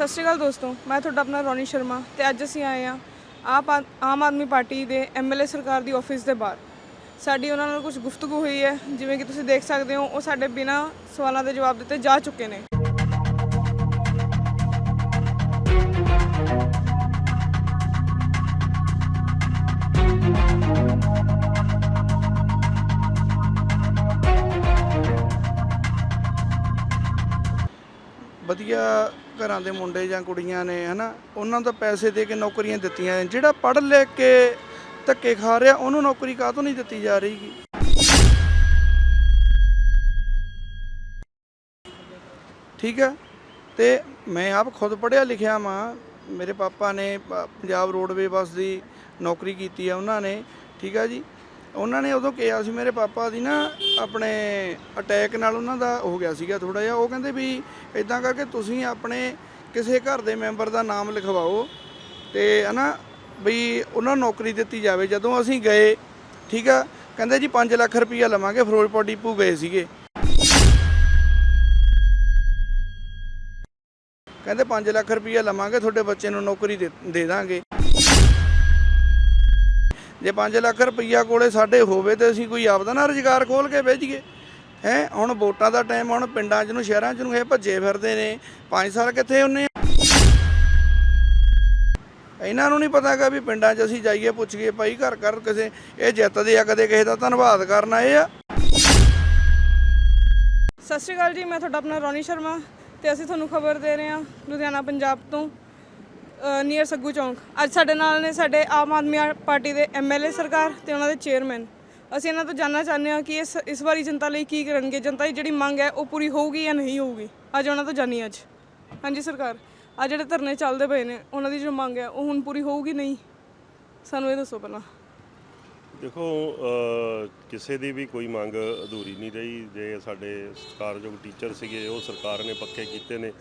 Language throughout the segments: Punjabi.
ਸਤਿ ਸ਼੍ਰੀ ਅਕਾਲ ਦੋਸਤੋ, ਮੈਂ ਤੁਹਾਡਾ ਆਪਣਾ ਰੋਨੀ ਸ਼ਰਮਾ ਤੇ ਅੱਜ ਅਸੀਂ ਆਏ ਆ ਆਪ ਆਮ ਆਦਮੀ ਪਾਰਟੀ ਦੇ ਐਮਐਲਏ ਸਰਕਾਰ ਦੀ ਆਫਿਸ ਦੇ ਬਾਹਰ। ਸਾਡੀ ਉਹਨਾਂ ਨਾਲ ਕੁਝ ਗੁਫ਼ਤਗੂ ਹੋਈ ਹੈ, ਜਿਵੇਂ ਕਿ ਤੁਸੀਂ ਦੇਖ ਸਕਦੇ ਹੋ, ਉਹ ਸਾਡੇ ਬਿਨਾਂ ਸਵਾਲਾਂ ਦੇ ਜਵਾਬ ਦਿੱਤੇ ਜਾ ਚੁੱਕੇ ਨੇ। ਵਧੀਆ ਘਰਾਂ ਦੇ ਮੁੰਡੇ ਜਾਂ ਕੁੜੀਆਂ ਨੇ, ਹਨਾ, ਉਹਨਾਂ ਦਾ ਪੈਸੇ ਦੇ ਕੇ ਨੌਕਰੀਆਂ ਦਿੱਤੀਆਂ ਜਿਹੜਾ ਪੜ੍ਹ ਲਿਖ ਕੇ ਧੱਕੇ ਖਾ ਰਿਹਾ, ਉਹਨੂੰ ਨੌਕਰੀ ਕਾਹਤੋਂ ਨਹੀਂ ਦਿੱਤੀ ਜਾ ਰਹੀਗੀ ਠੀਕ ਆ ਤੇ ਮੈਂ ਆਪ ਖੁਦ ਪੜ੍ਹਿਆ ਲਿਖਿਆ ਮਾਂ ਮੇਰੇ ਪਾਪਾ ਨੇ ਪੰਜਾਬ ਰੋਡਵੇ ਬੱਸ ਦੀ ਨੌਕਰੀ ਕੀਤੀ ਆ ਉਹਨਾਂ ਨੇ। ਠੀਕ ਆ ਜੀ? ਉਹਨਾਂ ਨੇ ਉਦੋਂ ਕਿਹਾ ਸੀ, ਮੇਰੇ ਪਾਪਾ ਦੀ ਨਾ ਆਪਣੇ ਅਟੈਕ ਨਾਲ ਉਹਨਾਂ ਦਾ ਹੋ ਗਿਆ ਸੀਗਾ ਥੋੜਾ ਜਿਹਾ। ਉਹ ਕਹਿੰਦੇ ਵੀ ਇਦਾਂ ਕਰਕੇ ਤੁਸੀਂ ਆਪਣੇ ਕਿਸੇ ਘਰ ਦੇ ਮੈਂਬਰ ਦਾ ਨਾਮ ਲਿਖਵਾਓ ਤੇ ਹਨਾ ਵੀ ਉਹਨਾਂ ਨੂੰ ਨੌਕਰੀ ਦਿੱਤੀ ਜਾਵੇ। ਜਦੋਂ ਅਸੀਂ ਗਏ, ਠੀਕ ਆ, ਕਹਿੰਦੇ ਜੀ 5 ਲੱਖ ਰੁਪਈਆ ਲਵਾਂਗੇ, ਫਿਰੋਜ਼ਪੁਰ ਡਿਪੂ ਗਏ ਸੀਗੇ। ਕਹਿੰਦੇ 5 ਲੱਖ ਰੁਪਈਆ ਲਵਾਂਗੇ, ਤੁਹਾਡੇ ਬੱਚੇ ਨੂੰ ਨੌਕਰੀ ਦੇ ਦੇ ਦਾਂਗੇ। ਜੇ 5 ਲੱਖ ਰੁਪਈਆ ਕੋਲੇ ਸਾਡੇ ਹੋਵੇ ਤੇ ਅਸੀਂ ਕੋਈ ਆਪਦਾ ਨਾ ਰੁਜ਼ਗਾਰ ਖੋਲ ਕੇ ਵੇਚੀਏ। ਹੈ, ਹੁਣ ਵੋਟਾਂ ਦਾ ਟਾਈਮ, ਹੁਣ ਪਿੰਡਾਂ 'ਚ ਨੂੰ, ਸ਼ਹਿਰਾਂ 'ਚ ਨੂੰ ਇਹ ਭੱਜੇ ਫਿਰਦੇ ਨੇ। 5 ਸਾਲ ਕਿੱਥੇ ਹੁੰਨੇ ਆ? ਇਹਨਾਂ ਨੂੰ ਨਹੀਂ ਪਤਾਗਾ ਵੀ ਪਿੰਡਾਂ 'ਚ ਅਸੀਂ ਜਾਈਏ ਪੁੱਛੀਏ ਭਾਈ ਘਰ ਘਰ ਕਿਸੇ, ਇਹ ਜਿੱਤਦੇ ਆ, ਕਦੇ ਕਿਸੇ ਦਾ ਧੰਨਵਾਦ ਕਰਨ ਆਏ ਆ। ਸਤਿ ਸ਼੍ਰੀ ਅਕਾਲ ਜੀ, ਮੈਂ ਤੁਹਾਡਾ ਆਪਣਾ ਰੋਨੀ ਸ਼ਰਮਾ ਤੇ ਅਸੀਂ ਤੁਹਾਨੂੰ ਖਬਰ ਦੇ ਰਹੇ ਹਾਂ ਲੁਧਿਆਣਾ, ਪੰਜਾਬ ਤੋਂ। ਨੀਅਰ ਸੱਗੂ ਚੌਂਕ। ਅੱਜ ਸਾਡੇ ਨਾਲ ਨੇ ਸਾਡੇ ਆਮ ਆਦਮੀ ਪਾਰਟੀ ਦੇ ਐਮਐਲਏ ਸਰਕਾਰ ਤੇ ਉਹਨਾਂ ਦੇ ਚੇਅਰਮੈਨ ਅਸੀਂ ਇਹਨਾਂ ਤੋਂ ਜਾਨਣਾ ਚਾਹੁੰਦੇ ਹਾਂ ਕਿ ਇਸ ਇਸ ਵਾਰੀ ਜਨਤਾ ਲਈ ਕੀ ਕਰਨਗੇ, ਜਨਤਾ ਦੀ ਜਿਹੜੀ ਮੰਗ ਹੈ ਉਹ ਪੂਰੀ ਹੋਊਗੀ ਜਾਂ ਨਹੀਂ ਹੋਊਗੀ? ਅੱਜ ਉਹਨਾਂ ਤੋਂ ਜਾਣੀ ਅੱਜ। ਹਾਂਜੀ ਸਰਕਾਰ, ਆ ਜਿਹੜੇ ਧਰਨੇ ਚੱਲਦੇ ਪਏ ਨੇ, ਉਹਨਾਂ ਦੀ ਜੋ ਮੰਗ ਹੈ ਉਹ ਹੁਣ ਪੂਰੀ ਹੋਊਗੀ ਨਹੀਂ? ਸਾਨੂੰ ਇਹ ਦੱਸੋ ਪਹਿਲਾਂ। ਦੇਖੋ ਕਿਸੇ ਦੀ ਵੀ ਕੋਈ ਮੰਗ ਅਧੂਰੀ ਨਹੀਂ ਰਹੀ। ਜੇ ਸਾਡੇ ਸਰਕਾਰਯੋਗ ਟੀਚਰ ਸੀਗੇ, ਉਹ ਸਰਕਾਰ ਨੇ ਪੱਕੇ ਕੀਤੇ ਨੇ।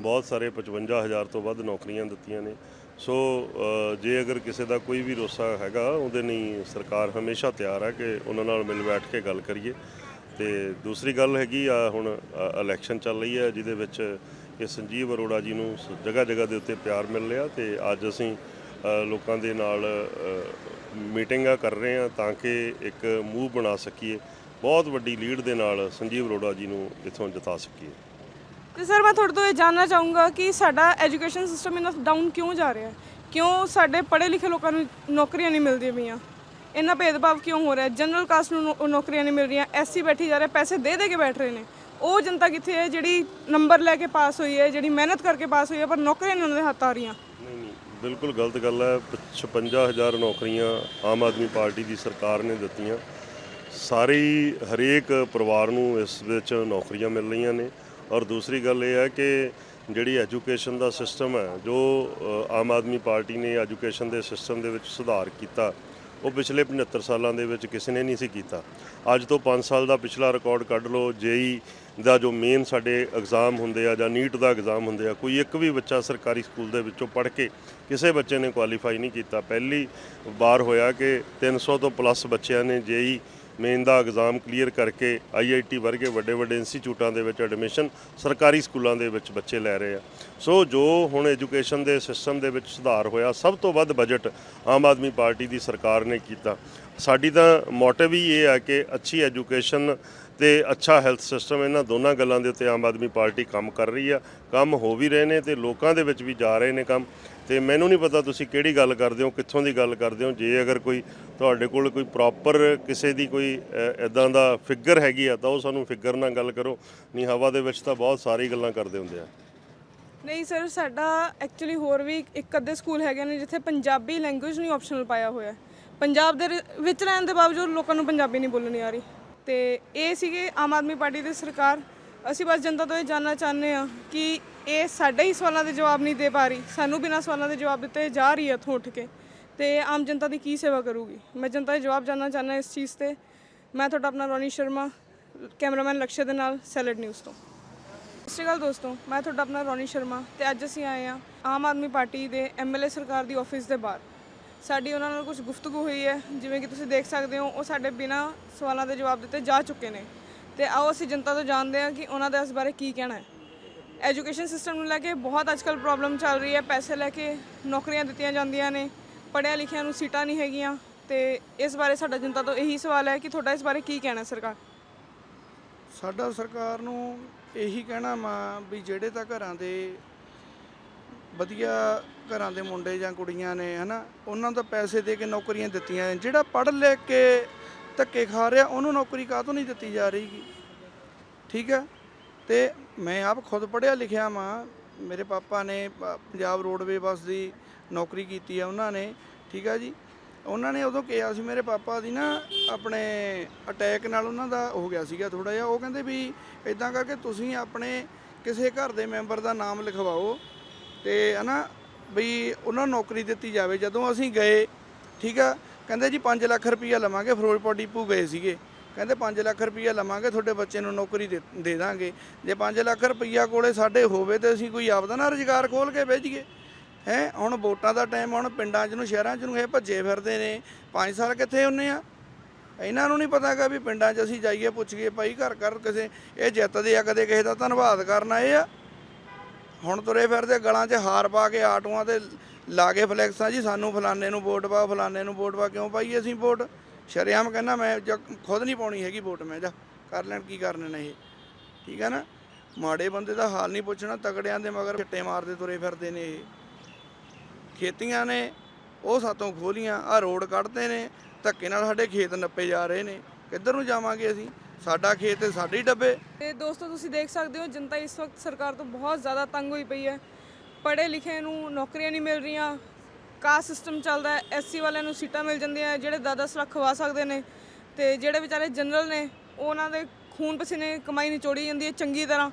ਬਹੁਤ ਸਾਰੇ 55000 ਤੋਂ ਵੱਧ ਨੌਕਰੀਆਂ ਦਿੱਤੀਆਂ ਨੇ। ਸੋ ਜੇ ਅਗਰ ਕਿਸੇ ਦਾ ਕੋਈ ਵੀ ਰੋਸਾ ਹੈਗਾ, ਉਹਦੇ ਲਈ ਸਰਕਾਰ ਹਮੇਸ਼ਾ ਤਿਆਰ ਹੈ ਕਿ ਉਹਨਾਂ ਨਾਲ ਮਿਲ ਬੈਠ ਕੇ ਗੱਲ ਕਰੀਏ। ਤੇ ਦੂਸਰੀ ਗੱਲ ਹੈਗੀ ਆ, ਹੁਣ ਇਲੈਕਸ਼ਨ ਚੱਲ ਰਹੀ ਹੈ, ਜਿਹਦੇ ਵਿੱਚ ਇਹ ਸੰਜੀਵ ਅਰੋੜਾ ਜੀ ਨੂੰ ਜਗ੍ਹਾ ਜਗ੍ਹਾ ਦੇ ਉੱਤੇ ਪਿਆਰ ਮਿਲ ਰਿਹਾ ਤੇ ਅੱਜ ਅਸੀਂ ਲੋਕਾਂ ਦੇ ਨਾਲ ਮੀਟਿੰਗਾਂ ਕਰ ਰਹੇ ਹਾਂ ਤਾਂ ਕਿ ਇੱਕ ਮੂਵ ਬਣਾ ਸਕੀਏ। ਬਹੁਤ ਵੱਡੀ ਲੀਡ ਦੇ ਨਾਲ ਸੰਜੀਵ ਅਰੋੜਾ ਜੀ ਨੂੰ ਇੱਥੋਂ ਜਿਤਾ ਸਕੀਏ। ਤੇ ਸਰ ਮੈਂ ਤੁਹਾਡੇ ਤੋਂ ਇਹ ਜਾਨਣਾ ਚਾਹੂੰਗਾ ਕਿ ਸਾਡਾ ਐਜੂਕੇਸ਼ਨ ਸਿਸਟਮ ਇੰਨਾ ਡਾਊਨ ਕਿਉਂ ਜਾ ਰਿਹਾ ਹੈ? ਕਿਉਂ ਸਾਡੇ ਪੜ੍ਹੇ ਲਿਖੇ ਲੋਕਾਂ ਨੂੰ ਨੌਕਰੀਆਂ ਨਹੀਂ ਮਿਲਦੀਆਂ ਪਈਆਂ? ਇੰਨਾ ਭੇਦਭਾਵ ਕਿਉਂ ਹੋ ਰਿਹਾ ਜਨਰਲ ਕਾਸਟ ਨੂੰ ਨੌ- ਨੌਕਰੀਆਂ ਨਹੀਂ ਮਿਲ ਰਹੀਆਂ ਐਸਸੀ ਬੈਠੀ ਜਾ ਰਹੇ, ਪੈਸੇ ਦੇ ਦੇ ਕੇ ਬੈਠ ਰਹੇ ਨੇ। ਉਹ ਜਨਤਾ ਕਿੱਥੇ ਹੈ ਜਿਹੜੀ ਨੰਬਰ ਲੈ ਕੇ ਪਾਸ ਹੋਈ ਹੈ, ਜਿਹੜੀ ਮਿਹਨਤ ਕਰਕੇ ਪਾਸ ਹੋਈ ਹੈ, ਪਰ ਨੌਕਰੀਆਂ ਨਹੀਂ ਉਹਨਾਂ ਦੇ ਹੱਥ ਆ ਰਹੀਆਂ? ਨਹੀਂ ਨਹੀਂ, ਬਿਲਕੁਲ ਗਲਤ ਗੱਲ ਹੈ। 56000 ਨੌਕਰੀਆਂ ਆਮ ਆਦਮੀ ਪਾਰਟੀ ਦੀ ਸਰਕਾਰ ਨੇ ਦਿੱਤੀਆਂ। ਸਾਰੀ ਹਰੇਕ ਪਰਿਵਾਰ ਨੂੰ ਇਸ ਵਿੱਚ ਨੌਕਰੀਆਂ ਮਿਲ ਰਹੀਆਂ ਨੇ। ਔਰ ਦੂਸਰੀ ਗੱਲ ਇਹ ਹੈ ਕਿ ਜਿਹੜੀ ਐਜੂਕੇਸ਼ਨ ਦਾ ਸਿਸਟਮ ਹੈ, ਜੋ ਆਮ ਆਦਮੀ ਪਾਰਟੀ ਨੇ ਐਜੂਕੇਸ਼ਨ ਦੇ ਸਿਸਟਮ ਦੇ ਵਿੱਚ ਸੁਧਾਰ ਕੀਤਾ, ਉਹ ਪਿਛਲੇ 75 ਸਾਲਾਂ ਦੇ ਵਿੱਚ ਕਿਸੇ ਨੇ ਨਹੀਂ ਸੀ ਕੀਤਾ। ਅੱਜ ਤੋਂ 5 ਸਾਲ ਦਾ ਪਿਛਲਾ ਰਿਕਾਰਡ ਕੱਢ ਲਓ, ਜੇਈ ਦਾ ਜੋ ਮੇਨ ਸਾਡੇ ਐਗਜ਼ਾਮ ਹੁੰਦੇ ਆ ਜਾਂ ਨੀਟ ਦਾ ਐਗਜ਼ਾਮ ਹੁੰਦੇ ਆ, ਕੋਈ ਇੱਕ ਵੀ ਬੱਚਾ ਸਰਕਾਰੀ ਸਕੂਲ ਦੇ ਵਿੱਚੋਂ ਪੜ੍ਹ ਕੇ ਕਿਸੇ ਬੱਚੇ ਨੇ ਕੁਆਲੀਫਾਈ ਨਹੀਂ ਕੀਤਾ। ਪਹਿਲੀ ਵਾਰ ਹੋਇਆ ਕਿ 300 ਤੋਂ ਪਲੱਸ ਬੱਚਿਆਂ ਨੇ ਜੇਈ ਮੇਨ ਦਾ ਐਗਜ਼ਾਮ ਕਲੀਅਰ ਕਰਕੇ ਆਈਆਈਟੀ ਵਰਗੇ ਵੱਡੇ ਵੱਡੇ ਇੰਸਟੀਚਿਊਟਾਂ ਦੇ ਵਿੱਚ ਐਡਮਿਸ਼ਨ ਸਰਕਾਰੀ ਸਕੂਲਾਂ ਦੇ ਵਿੱਚ ਬੱਚੇ ਲੈ ਰਹੇ ਆ। ਸੋ ਜੋ ਹੁਣ ਐਜੂਕੇਸ਼ਨ ਦੇ ਸਿਸਟਮ ਦੇ ਵਿੱਚ ਸੁਧਾਰ ਹੋਇਆ, ਸਭ ਤੋਂ ਵੱਧ ਬਜਟ ਆਮ ਆਦਮੀ ਪਾਰਟੀ ਦੀ ਸਰਕਾਰ ਨੇ ਕੀਤਾ। ਸਾਡੀ ਤਾਂ ਮੋਟਿਵ ਹੀ ਇਹ ਆ ਕਿ ਅੱਛੀ ਐਜੂਕੇਸ਼ਨ ਤੇ ਅੱਛਾ ਹੈਲਥ ਸਿਸਟਮ ਇਹਨਾਂ ਦੋਨਾਂ ਗੱਲਾਂ ਦੇ ਉੱਤੇ ਆਮ ਆਦਮੀ ਪਾਰਟੀ ਕੰਮ ਕਰ ਰਹੀ ਆ। ਕੰਮ ਹੋ ਵੀ ਰਹੇ ਨੇ ਤੇ ਲੋਕਾਂ ਦੇ ਵਿੱਚ ਵੀ ਜਾ ਰਹੇ ਨੇ ਕੰਮ। ਤੇ ਮੈਨੂੰ ਨਹੀਂ ਪਤਾ ਤੁਸੀਂ ਕਿਹੜੀ ਗੱਲ ਕਰਦੇ ਹੋ, ਕਿੱਥੋਂ ਦੀ ਗੱਲ ਕਰਦੇ ਹੋ। ਜੇ ਅਗਰ ਕੋਈ ਤੁਹਾਡੇ ਕੋਲ ਕੋਈ ਪ੍ਰੋਪਰ ਕਿਸੇ ਦੀ ਕੋਈ ਇਦਾਂ ਦਾ ਫਿਗਰ ਹੈਗੀ ਆ, ਤਾਂ ਉਹ ਸਾਨੂੰ ਫਿਗਰ ਨਾਲ ਗੱਲ ਕਰੋ। ਨਹੀਂ, ਹਵਾ ਦੇ ਵਿੱਚ ਤਾਂ ਬਹੁਤ ਸਾਰੀ ਗੱਲਾਂ ਕਰਦੇ ਹੁੰਦੇ ਆ। ਨਹੀਂ ਸਰ, ਸਾਡਾ ਐਕਚੁਅਲੀ ਹੋਰ ਵੀ ਇੱਕ ਅੱਧੇ ਸਕੂਲ ਹੈਗੇ ਨੇ ਜਿੱਥੇ ਪੰਜਾਬੀ ਲੈਂਗੁਏਜ ਨਹੀਂ ਆਪਸ਼ਨਲ ਪਾਇਆ ਹੋਇਆ। ਪੰਜਾਬ ਦੇ ਵਿੱਚ ਰਹਿਣ ਦੇ ਬਾਵਜੂਦ ਲੋਕਾਂ ਨੂੰ ਪੰਜਾਬੀ ਨਹੀਂ ਬੋਲਣੀ ਆ ਰਹੀ। ਤੇ ਇਹ ਸੀਗੇ ਆਮ ਆਦਮੀ ਪਾਰਟੀ ਦੀ ਸਰਕਾਰ। ਅਸੀਂ ਬਸ ਜਨਤਾ ਤੋਂ ਇਹ ਜਾਨਣਾ ਚਾਹੁੰਦੇ ਆ ਕਿ ਇਹ ਸਾਡੇ ਹੀ ਸਵਾਲਾਂ ਦੇ ਜਵਾਬ ਨਹੀਂ ਦੇ ਪਾ ਰਹੀ। ਸਾਨੂੰ ਬਿਨਾਂ ਸਵਾਲਾਂ ਦੇ ਜਵਾਬ ਦਿੱਤੇ ਜਾ ਰਹੀ ਹੈ ਇੱਥੋਂ ਉੱਠ ਕੇ। ਤੇ ਆਮ ਜਨਤਾ ਦੀ ਕੀ ਸੇਵਾ ਕਰੂਗੀ? ਮੈਂ ਜਨਤਾ ਦੇ ਜਵਾਬ ਜਾਨਣਾ ਚਾਹੁੰਦਾ ਇਸ ਚੀਜ਼ ਤੇ। ਮੈਂ ਤੁਹਾਡਾ ਆਪਣਾ ਰੋਨੀ ਸ਼ਰਮਾ, ਕੈਮਰਾਮੈਨ ਲਕਸ਼ੇ ਦੇ ਨਾਲ ਸੈਲਡ ਨਿਊਜ਼ ਤੋਂ। ਸਤਿ ਸ਼੍ਰੀ ਅਕਾਲ ਦੋਸਤੋ, ਮੈਂ ਤੁਹਾਡਾ ਆਪਣਾ ਰੋਨੀ ਸ਼ਰਮਾ ਤੇ ਅੱਜ ਅਸੀਂ ਆਏ ਆ ਆਮ ਆਦਮੀ ਪਾਰਟੀ ਦੇ ਐਮਐਲਏ ਸਰਕਾਰ ਦੀ ਆਫਿਸ ਦੇ ਬਾਹਰ। ਸਾਡੀ ਉਹਨਾਂ ਨਾਲ ਕੁਝ ਗੁਫ਼ਤਗੂ ਹੋਈ ਹੈ, ਜਿਵੇਂ ਕਿ ਤੁਸੀਂ ਦੇਖ ਸਕਦੇ ਹੋ, ਉਹ ਸਾਡੇ ਬਿਨਾਂ ਸਵਾਲਾਂ ਦੇ ਜਵਾਬ ਦਿੱਤੇ ਜਾ ਚੁੱਕੇ ਨੇ। ਤੇ ਆਓ ਅਸੀਂ ਜਨਤਾ ਤੋਂ ਜਾਣਦੇ ਹਾਂ ਕਿ ਉਹਨਾਂ ਦਾ ਇਸ ਬਾਰੇ ਕੀ ਕਹਿਣਾ ਹੈ। ਐਜੂਕੇਸ਼ਨ ਸਿਸਟਮ ਨੂੰ ਲੈ ਕੇ ਬਹੁਤ ਅੱਜਕੱਲ ਪ੍ਰੋਬਲਮ ਚੱਲ ਰਹੀ ਹੈ। ਪੈਸੇ ਲੈ ਕੇ ਨੌਕਰੀਆਂ ਦਿੱਤੀਆਂ ਜਾਂਦੀਆਂ ਨੇ, ਪੜ੍ਹਿਆ ਲਿਖਿਆ ਨੂੰ ਸੀਟਾਂ ਨਹੀਂ ਹੈਗੀਆਂ ਤੇ ਇਸ ਬਾਰੇ ਸਾਡਾ ਜਨਤਾ ਤੋਂ ਇਹੀ ਸਵਾਲ ਹੈ ਕਿ ਤੁਹਾਡਾ ਇਸ ਬਾਰੇ ਕੀ ਕਹਿਣਾ ਸਰਕਾਰ? ਸਾਡਾ ਸਰਕਾਰ ਨੂੰ ਇਹੀ ਕਹਿਣਾ ਵਾ ਵੀ ਜਿਹੜੇ ਤਾਂ ਘਰਾਂ ਦੇ ਵਧੀਆ ਘਰਾਂ ਦੇ ਮੁੰਡੇ ਜਾਂ ਕੁੜੀਆਂ ਨੇ, ਹਨਾ, ਉਹਨਾਂ ਦਾ ਪੈਸੇ ਦੇ ਕੇ ਨੌਕਰੀਆਂ ਦਿੱਤੀਆਂ ਜਿਹੜਾ ਪੜ੍ਹ ਲਿਖ ਕੇ ਧੱਕੇ ਖਾ ਰਿਹਾ, ਉਹਨੂੰ ਨੌਕਰੀ ਕਾਹ ਤੋਂ ਨਹੀਂ ਦਿੱਤੀ ਜਾ ਰਹੀਗੀ ਠੀਕ ਹੈ? ਤੇ ਮੈਂ ਆਪ ਖੁਦ ਪੜ੍ਹਿਆ ਲਿਖਿਆ ਵਾਂ। ਮੇਰੇ ਪਾਪਾ ਨੇ ਪੰਜਾਬ ਰੋਡਵੇ ਬੱਸ ਦੀ ਨੌਕਰੀ ਕੀਤੀ ਆ ਉਹਨਾਂ ਨੇ, ਠੀਕ ਆ ਜੀ। ਉਹਨਾਂ ਨੇ ਉਦੋਂ ਕਿਹਾ ਸੀ ਮੇਰੇ ਪਾਪਾ ਦੀ ਨਾ ਆਪਣੇ ਅਟੈਕ ਨਾਲ ਉਹਨਾਂ ਦਾ ਹੋ ਗਿਆ ਸੀਗਾ ਥੋੜਾ ਜਿਹਾ। ਉਹ ਕਹਿੰਦੇ ਵੀ ਇਦਾਂ ਕਰਕੇ ਤੁਸੀਂ ਆਪਣੇ ਕਿਸੇ ਘਰ ਦੇ ਮੈਂਬਰ ਦਾ ਨਾਮ ਲਿਖਵਾਓ ਤੇ ਹਨਾ ਵੀ ਉਹਨਾਂ ਨੂੰ ਨੌਕਰੀ ਦਿੱਤੀ ਜਾਵੇ। ਜਦੋਂ ਅਸੀਂ ਗਏ, ਠੀਕ ਆ, ਕਹਿੰਦੇ ਜੀ 5 ਲੱਖ ਰੁਪਈਆ ਲਵਾਂਗੇ, ਫਿਰੋਜ਼ਪੁਰ ਡਿਪੂ ਗਏ ਸੀਗੇ। ਕਹਿੰਦੇ 5 ਲੱਖ ਰੁਪਈਆ ਲਵਾਂਗੇ, ਤੁਹਾਡੇ ਬੱਚੇ ਨੂੰ ਨੌਕਰੀ ਦੇ ਦੇ ਦਾਂਗੇ। ਜੇ 5 ਲੱਖ ਰੁਪਈਆ ਕੋਲੇ ਸਾਡੇ ਹੋਵੇ ਤੇ ਅਸੀਂ ਕੋਈ ਆਪਦਾ ਨਾ ਰੁਜ਼ਗਾਰ ਖੋਲ ਕੇ ਵੇਚੀਏ। ਹੈ, ਹੁਣ ਵੋਟਾਂ ਦਾ ਟਾਈਮ, ਹੁਣ ਪਿੰਡਾਂ 'ਚ ਨੂੰ, ਸ਼ਹਿਰਾਂ 'ਚ ਨੂੰ ਇਹ ਭੱਜੇ ਫਿਰਦੇ ਨੇ। 5 ਸਾਲ ਕਿੱਥੇ ਹੁੰਨੇ ਆ? ਇਹਨਾਂ ਨੂੰ ਨਹੀਂ ਪਤਾਗਾ ਵੀ ਪਿੰਡਾਂ 'ਚ ਅਸੀਂ ਜਾਈਏ ਪੁੱਛੀਏ ਭਾਈ ਘਰ ਘਰ ਕਿਸੇ, ਇਹ ਜਿੱਤਦੇ ਆ ਕਦੇ ਕਿਸੇ ਦਾ ਧੰਨਵਾਦ ਕਰਨ ਆਏ ਆ। ਹੁਣ ਤੁਰੇ ਫਿਰਦੇ ਗਲਾਂ 'ਚ ਹਾਰ ਪਾ ਕੇ ਆਟੋਆਂ ਤੇ ਲਾ ਕੇ ਫਲੈਕਸਾਂ, ਜੀ ਸਾਨੂੰ ਫਲਾਣੇ ਨੂੰ ਵੋਟ ਪਾਓ, ਫਲਾਣੇ ਨੂੰ ਵੋਟ ਪਾ ਕਿਉਂ ਪਾਈਏ ਅਸੀਂ ਵੋਟ? ਸ਼ਰੇਆਮ ਕਹਿੰਦਾ ਮੈਂ ਜ- ਖੁਦ ਨਹੀਂ ਪਾਉਣੀ ਹੈਗੀ ਵੋਟ, ਮੈਂ ਜਾ ਕਰ ਲੈਣ, ਕੀ ਕਰਨੇ ਨੇ ਇਹ? ਠੀਕ ਹੈ ਨਾ? ਮਾੜੇ ਬੰਦੇ ਦਾ ਹਾਲ ਨਹੀਂ ਪੁੱਛਣਾ ਤਗੜਿਆਂ ਦੇ ਮਗਰ ਛੱਟੇ ਮਾਰਦੇ ਤੁਰੇ ਫਿਰਦੇ ਨੇ ਇਹ। ਖੇਤੀਆਂ ਨੇ, ਉਹ ਸਾਤੋਂ ਖੋਲੀਆਂ ਆ ਰੋਡ ਕੱਢਦੇ ਨੇ, ਧੱਕੇ ਨਾਲ ਸਾਡੇ ਖੇਤ ਨੱਪੇ ਜਾ ਰਹੇ ਨੇ। ਕਿੱਧਰ ਨੂੰ ਜਾਵਾਂਗੇ ਅਸੀਂ? ਸਾਡਾ ਖੇਤ ਤੇ ਸਾਡੇ ਹੀ ਡੱਬੇ। ਤੇ ਦੋਸਤੋ, ਤੁਸੀਂ ਦੇਖ ਸਕਦੇ ਹੋ, ਜਨਤਾ ਇਸ ਵਕਤ ਸਰਕਾਰ ਤੋਂ ਬਹੁਤ ਜ਼ਿਆਦਾ ਤੰਗ ਹੋਈ ਪਈ ਹੈ। ਪੜ੍ਹੇ ਲਿਖੇ ਨੂੰ ਨੌਕਰੀਆਂ ਨਹੀਂ ਮਿਲ ਰਹੀਆਂ ਕਾਸਟ ਸਿਸਟਮ ਚੱਲਦਾ ਹੈ ਐਸਸੀ ਵਾਲਿਆਂ ਨੂੰ ਸੀਟਾਂ ਮਿਲ ਜਾਂਦੀਆਂ ਜਿਹੜੇ 10-10 ਲੱਖ ਖਵਾ ਸਕਦੇ ਨੇ ਤੇ ਜਿਹੜੇ ਵਿਚਾਰੇ ਜਨਰਲ ਨੇ ਉਹ ਉਹਨਾਂ ਦੇ ਖੂਨ ਪਸੀਨੇ ਕਮਾਈ ਨਿਚੋੜੀ ਜਾਂਦੀ ਹੈ ਚੰਗੀ ਤਰ੍ਹਾਂ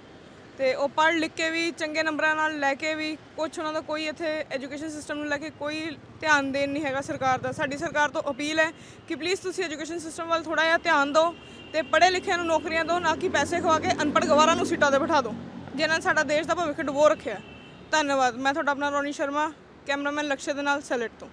ਤੇ ਉਹ ਪੜ੍ਹ ਲਿਖ ਕੇ ਵੀ, ਚੰਗੇ ਨੰਬਰਾਂ ਨਾਲ ਲੈ ਕੇ ਵੀ ਕੁਝ ਉਹਨਾਂ ਦਾ ਕੋਈ ਇੱਥੇ ਐਜੂਕੇਸ਼ਨ ਸਿਸਟਮ ਨੂੰ ਲੈ ਕੇ ਕੋਈ ਧਿਆਨ ਦੇਣ ਨਹੀਂ ਹੈਗਾ ਸਰਕਾਰ ਦਾ। ਸਾਡੀ ਸਰਕਾਰ ਤੋਂ ਅਪੀਲ ਹੈ ਕਿ ਪਲੀਜ਼ ਤੁਸੀਂ ਐਜੂਕੇਸ਼ਨ ਸਿਸਟਮ ਵੱਲ ਥੋੜਾ ਜਿਹਾ ਧਿਆਨ ਦਿਓ ਤੇ ਪੜ੍ਹੇ ਲਿਖਿਆਂ ਨੂੰ ਨੌਕਰੀਆਂ ਦਿਓ, ਨਾ ਕਿ ਪੈਸੇ ਖਵਾ ਕੇ ਅਨਪੜ੍ਹ ਗਵਾਰਾਂ ਨੂੰ ਸੀਟਾਂ ਤੇ ਬਿਠਾ ਦਿਓ। ਜਿਨ੍ਹਾਂ ਨੇ ਸਾਡਾ ਦੇਸ਼ ਦਾ ਭਵਿੱਖ ਡੁਬੋ ਰੱਖਿਆ ਧੰਨਵਾਦ। ਮੈਂ ਤੁਹਾਡਾ ਆਪਣਾ ਰੋਨੀ ਸ਼ਰਮਾ। ਕੈਮਰਾਮੈਨ ਲਕਸ਼ੇ ਦੇ ਨਾਲ ਸੈਲਟ ਤੋਂ।